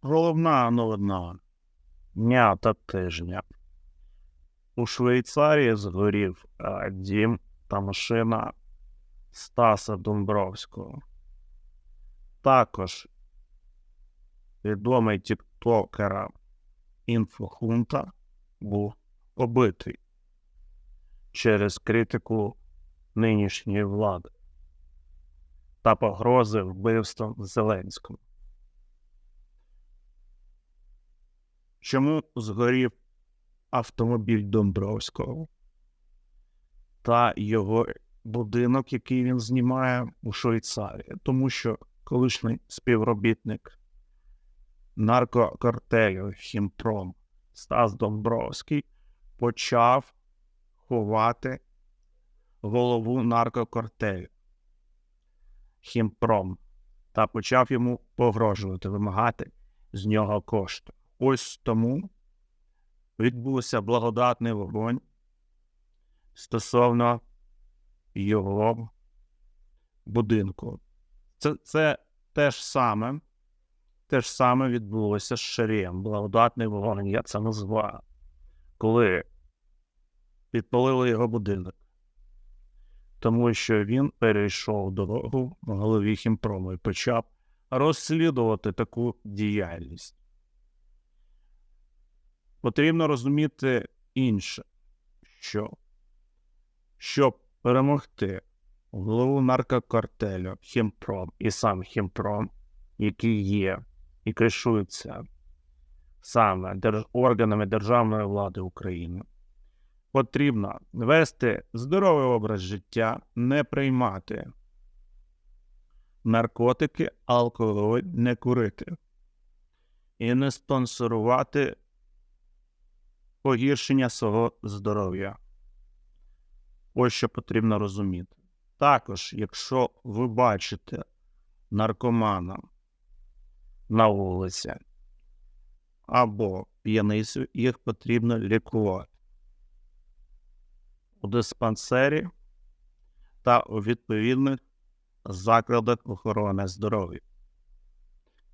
Головна новина дня та тижня. У Швейцарії згорів е, дім та машина Стаса Домбровського. Також відомий тіктокера інфохунта був побитий через критику нинішньої влади та погрози вбивством Зеленського. Чому згорів автомобіль Домбровського та його будинок, який він знімає у Швейцарії? Тому що колишній співробітник наркокартелю Хімпром Стас Домбровський почав ховати голову наркокартелю Хімпром та почав йому погрожувати, вимагати з нього кошти. Ось тому відбувся благодатний вогонь стосовно його будинку. Це, це те ж саме, те ж саме відбулося з Шарієм. Благодатний вогонь, я це називаю. Коли підпалили його будинок, тому що він перейшов дорогу в голові хімпрому і почав розслідувати таку діяльність. Потрібно розуміти інше, що щоб перемогти голову наркокартелю Хімпром і сам Хімпром, який є і кришується саме держ... органами державної влади України, потрібно вести здоровий образ життя, не приймати наркотики, алкоголь, не курити і не спонсорувати погіршення свого здоров'я. Ось що потрібно розуміти. Також, якщо ви бачите наркомана на вулиці або п'яницю, їх потрібно лікувати у диспансері та у відповідних закладах охорони здоров'я.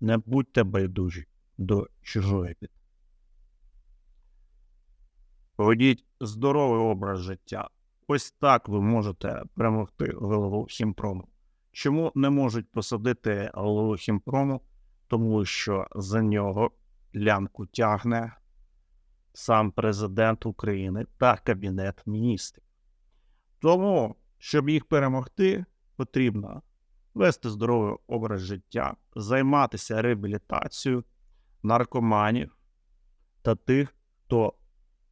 Не будьте байдужі до чужої біди. Ведіть здоровий образ життя. Ось так ви можете перемогти голову хімпрому. Чому не можуть посадити голову хімпрому? Тому що за нього лянку тягне сам президент України та Кабінет міністрів. Тому, щоб їх перемогти, потрібно вести здоровий образ життя, займатися реабілітацією наркоманів та тих, хто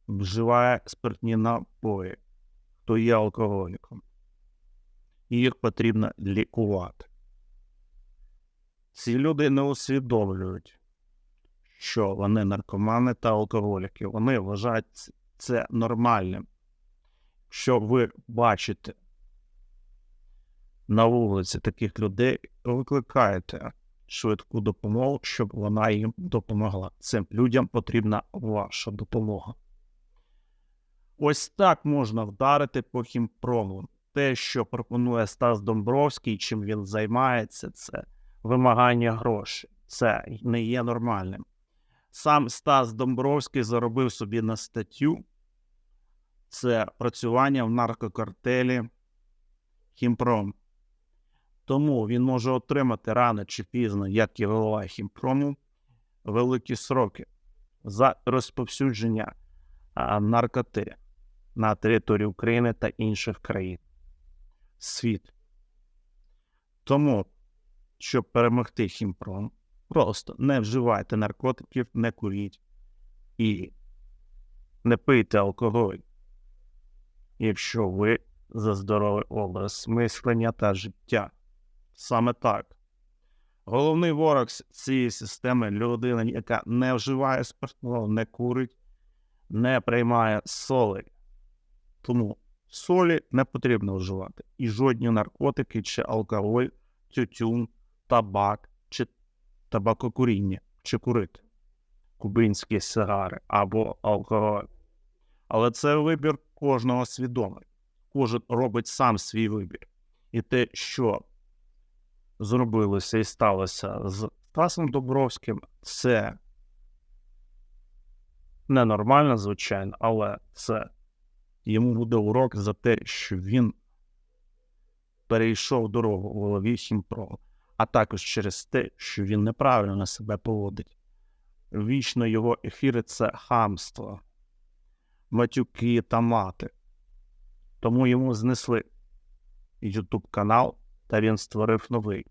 вживає спиртні напої, хто є алкоголіком. Їх потрібно лікувати. Ці люди не усвідомлюють, що вони наркомани та алкоголіки. Вони вважають це нормальним. Що ви бачите на вулиці таких людей, викликаєте швидку допомогу, щоб вона їм допомогла. Цим людям потрібна ваша допомога. Ось так можна вдарити по хімпрому. Те, що пропонує Стас Домбровський, чим він займається, це вимагання грошей. Це не є нормальним. Сам Стас Домбровський заробив собі на статтю це працювання в наркокартелі Хімпром. Тому він може отримати рано чи пізно, як і голова Хімпрому, великі сроки за розповсюдження наркоти на території України та інших країн. Світ. Тому, щоб перемогти Хімпром, просто не вживайте наркотиків, не куріть і не пийте алкоголь, якщо ви за здоровий образ мислення та життя. Саме так. Головний ворог цієї системи людина, яка не вживає спиртного, не курить, не приймає соли. Тому солі не потрібно вживати. І жодні наркотики, чи алкоголь, тютюн, табак, чи табакокуріння, чи курити, кубинські сигари або алкоголь. Але це вибір кожного свідомий. Кожен робить сам свій вибір. І те, що зробилося і сталося з Стасом Добровським це ненормально, звичайно, але це йому буде урок за те, що він перейшов дорогу у голові Хімпро, а також через те, що він неправильно себе поводить. Вічно його ефіри це хамство, матюки та мати. Тому йому знесли YouTube канал, та він створив новий.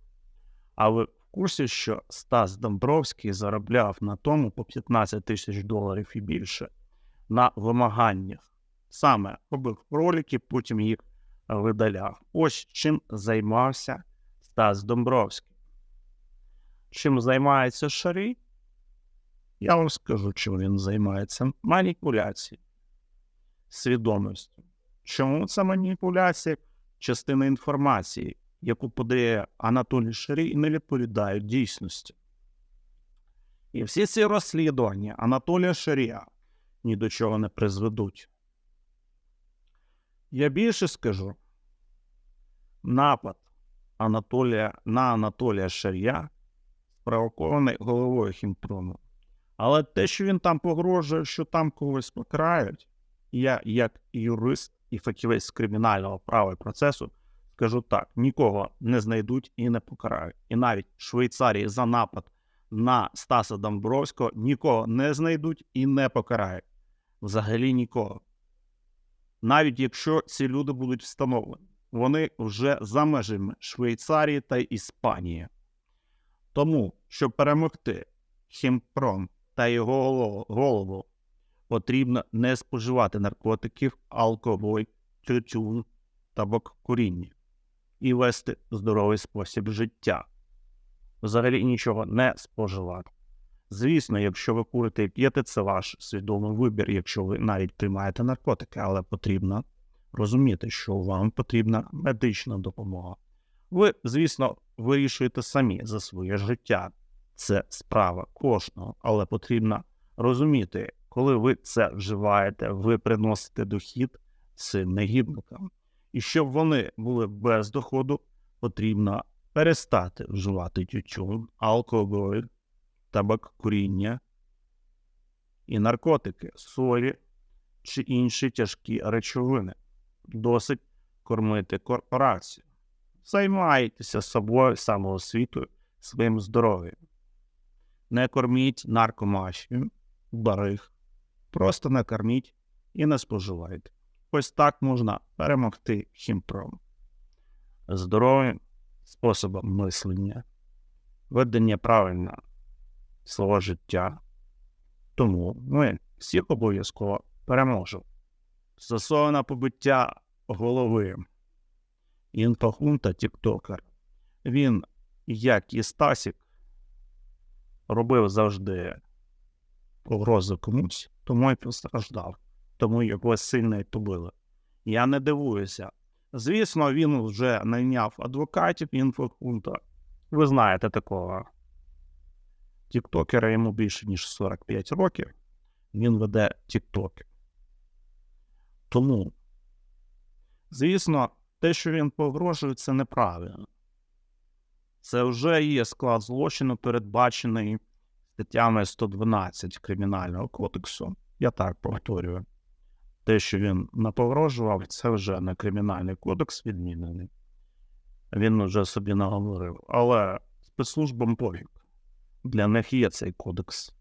А ви в курсі, що Стас Домбровський заробляв на тому по 15 тисяч доларів і більше на вимаганнях. Саме робив ролики, потім їх видаляв. Ось чим займався Стас Домбровський. Чим займається Шарій? Я вам скажу, чим він займається. Маніпуляцією свідомістю. Чому це маніпуляція? Частина інформації, яку подає Анатолій Шарій, не відповідають дійсності. І всі ці розслідування Анатолія Шарія ні до чого не призведуть. Я більше скажу: напад Анатолія на Анатолія Шарія спровокований головою Хімпрону. Але те, що він там погрожує, що там когось покрають, я, як юрист і фахівець кримінального права і процесу, скажу так: нікого не знайдуть і не покарають. І навіть в Швейцарії за напад на Стаса Домбровського нікого не знайдуть і не покарають. Взагалі нікого. Навіть якщо ці люди будуть встановлені, вони вже за межами Швейцарії та Іспанії. Тому, щоб перемогти Хімпром та його голову, потрібно не споживати наркотиків, алкоголь, тютюн, табак куріння і вести здоровий спосіб життя. Взагалі нічого не споживати. Звісно, якщо ви курите і п'єте, це ваш свідомий вибір, якщо ви навіть приймаєте наркотики, але потрібно розуміти, що вам потрібна медична допомога. Ви, звісно, вирішуєте самі за своє життя. Це справа кожного, але потрібно розуміти, коли ви це вживаєте, ви приносите дохід цим негідникам. І щоб вони були без доходу, потрібно перестати вживати тютюн, алкоголь, табак куріння і наркотики, солі чи інші тяжкі речовини. Досить кормити корпорацію. Займайтеся собою самоосвітою, своїм здоров'ям. Не корміть наркомафію, барих, просто не корміть і не споживайте. Ось так можна перемогти хімпром. Здоровим способом мислення, ведення правильно свого життя. Тому ми всіх обов'язково переможемо. Стосовно побиття голови інфохунта Тіктокер, він, як і Стасік, робив завжди погрози комусь, тому й постраждав, тому його сильно й побили. Я не дивуюся. Звісно, він вже найняв адвокатів інфохунта. Ви знаєте такого. Тіктокера йому більше, ніж 45 років. Він веде Тіктоки. Тому, звісно, те, що він погрожує, це неправильно. Це вже є склад злочину, передбачений статтями 112 Кримінального кодексу. Я так повторюю. Те, що він напогрожував, це вже не кримінальний кодекс відмінений. Він вже собі наговорив. Але спецслужбам пофіг. Для них є цей кодекс.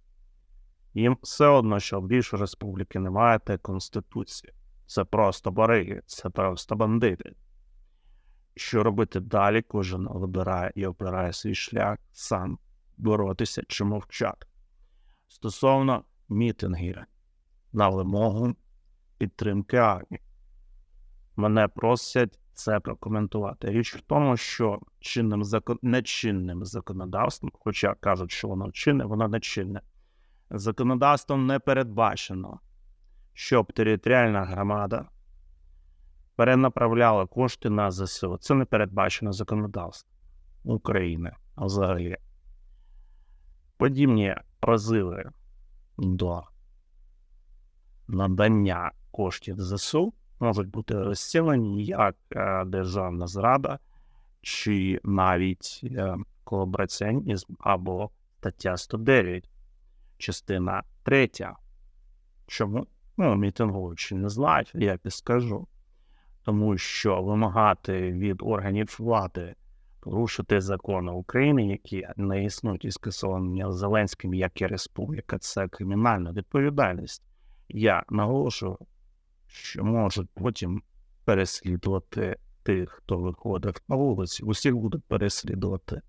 Їм все одно, що в більшої республіки немає та конституції. Це просто бариги, це просто бандити. Що робити далі, кожен вибирає і обирає свій шлях сам боротися чи мовчати. Стосовно мітингів на вимогу підтримки армії. Мене просять це прокоментувати. Річ в тому, що чинним закон... нечинним законодавством, хоча кажуть, що воно чинне, воно нечинне, законодавством не передбачено, щоб територіальна громада перенаправляла кошти на ЗСУ. Це не передбачено законодавством України, взагалі. Подібні позиви до надання коштів ЗСУ можуть бути розцілені як е, державна зрада, чи навіть е, колабораціонізм або стаття 109, частина 3. Чому? Ну, мітингуючі не знають, я підскажу. Тому що вимагати від органів влади порушити закони України, які не існують і скасовані Зеленським, як і республіка, це кримінальна відповідальність. Я наголошую, що можуть потім переслідувати тих, хто виходить на вулиці. Усіх будуть переслідувати.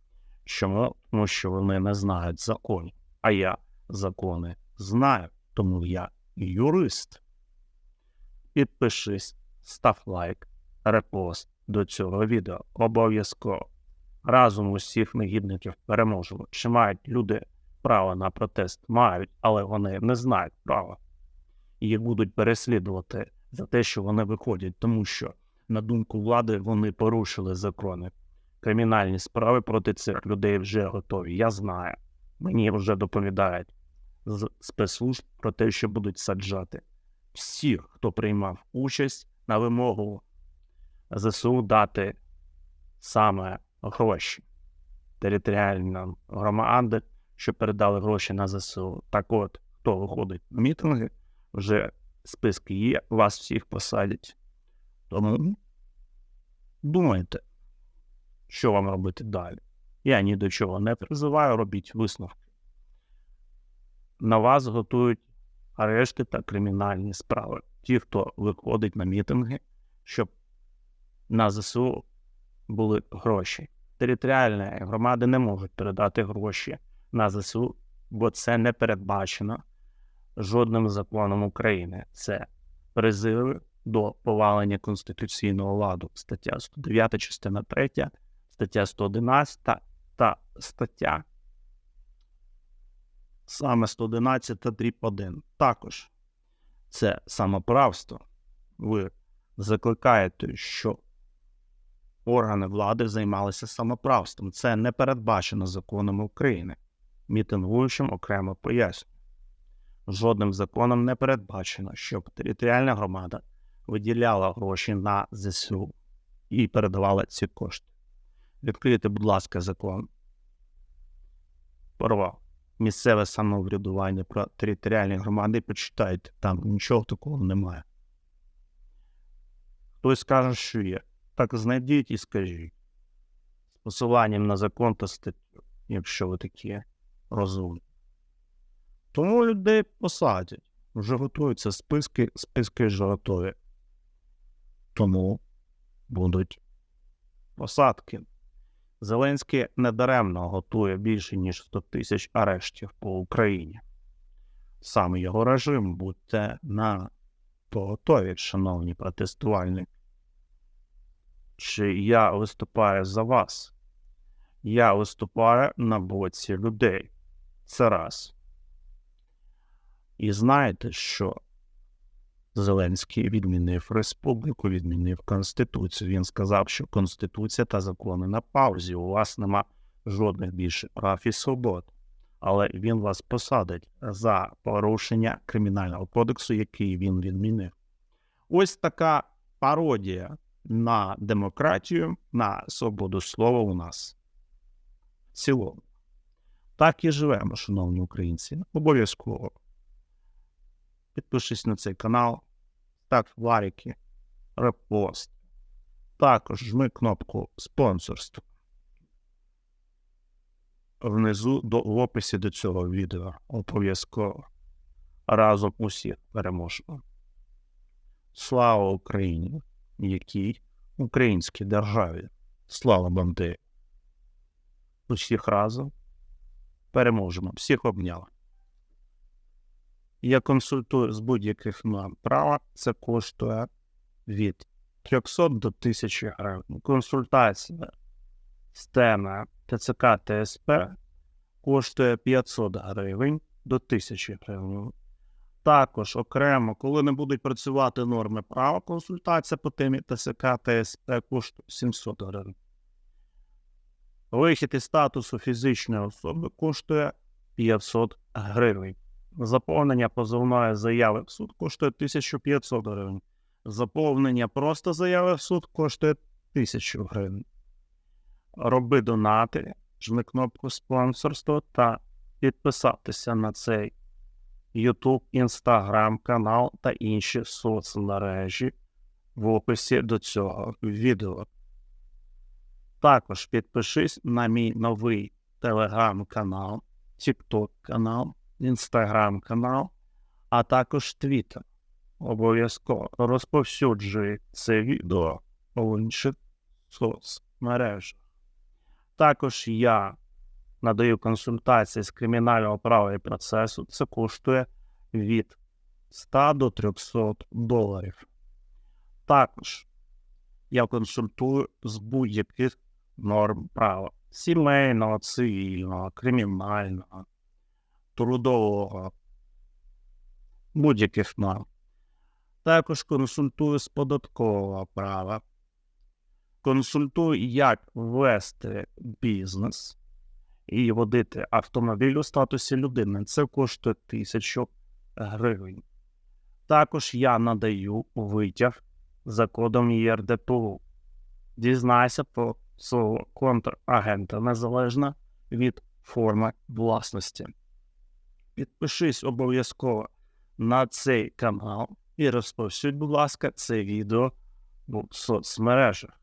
Чому? Тому що вони не знають законів. А я закони знаю, тому я юрист. Підпишись, став лайк, репост до цього відео. Обов'язково. Разом усіх негідників переможемо. Чи мають люди право на протест? Мають, але вони не знають права. І їх будуть переслідувати за те, що вони виходять, тому що, на думку влади, вони порушили закони. Кримінальні справи проти цих людей вже готові. Я знаю. Мені вже доповідають з спецслужб про те, що будуть саджати всіх, хто приймав участь на вимогу ЗСУ дати саме гроші територіальним громади, що передали гроші на ЗСУ. Так от, хто виходить на мітинги, вже списки є, вас всіх посадять. Тому думайте, що вам робити далі. Я ні до чого не призиваю, робіть висновки. На вас готують арешти та кримінальні справи. Ті, хто виходить на мітинги, щоб на ЗСУ були гроші. Територіальні громади не можуть передати гроші на ЗСУ, бо це не передбачено жодним законом України. Це призиви до повалення конституційного ладу. Стаття 109, частина 3, стаття 111 та стаття саме 111 та дріб 1. Також це самоправство. Ви закликаєте, що органи влади займалися самоправством. Це не передбачено законами України. Мітингуючим окремо пояснюю. Жодним законом не передбачено, щоб територіальна громада виділяла гроші на ЗСУ і передавала ці кошти. Відкрийте, будь ласка, закон. Про місцеве самоврядування про територіальні громади почитайте, там нічого такого немає. Хтось скаже, що є. Так знайдіть і скажіть. З посиланням на закон та статтю, якщо ви такі розумні. Тому людей посадять. Вже готуються списки, списки вже готові. Тому будуть посадки. Зеленський недаремно готує більше ніж 100 тисяч арештів по Україні. Саме його режим будьте на поготові, шановні протестувальники. Чи я виступаю за вас? Я виступаю на боці людей. Це раз. І знаєте, що Зеленський відмінив республіку, відмінив Конституцію. Він сказав, що Конституція та закони на паузі. У вас нема жодних більше прав і свобод. Але він вас посадить за порушення кримінального кодексу, який він відмінив. Ось така пародія на демократію, на свободу слова у нас. В цілому. Так і живемо, шановні українці. Обов'язково. Підпишись на цей канал, став лайки, репост. Також жми кнопку спонсорство. Внизу до, в описі до цього відео обов'язково. Разом усіх переможемо. Слава Україні, якій українській державі. Слава Бандері. Усіх разом переможемо. Всіх обняли. Я консультую з будь-яких норм права. Це коштує від 300 до 1000 гривень. Консультація з теми ТЦК ТСП коштує 500 гривень до 1000 гривень. Також окремо, коли не будуть працювати норми права, консультація по темі ТСК ТСП коштує 700 гривень. Вихід із статусу фізичної особи коштує 500 гривень. Заповнення позовної заяви в суд коштує 1500 гривень. Заповнення просто заяви в суд коштує 1000 гривень. Роби донати, жми кнопку спонсорство та підписатися на цей YouTube, Instagram канал та інші соцмережі в описі до цього відео. Також підпишись на мій новий телеграм-канал, TikTok канал, Instagram канал, а також Twitter. Обов'язково розповсюджуй це відео у інших соцмережах. Також я надаю консультації з кримінального права і процесу. Це коштує від 100 до 300 доларів. Також я консультую з будь-яких норм права сімейного, цивільного, кримінального, трудового, будь-яких норм. Також консультую з податкового права, консультую, як вести бізнес і водити автомобіль у статусі людини. Це коштує тисячу гривень. Також я надаю витяг за кодом ЄРДПУ. Дізнайся про свого контрагента незалежно від форми власності. Підпишись обов'язково на цей канал і розповсюдь, будь ласка, це відео в соцмережах.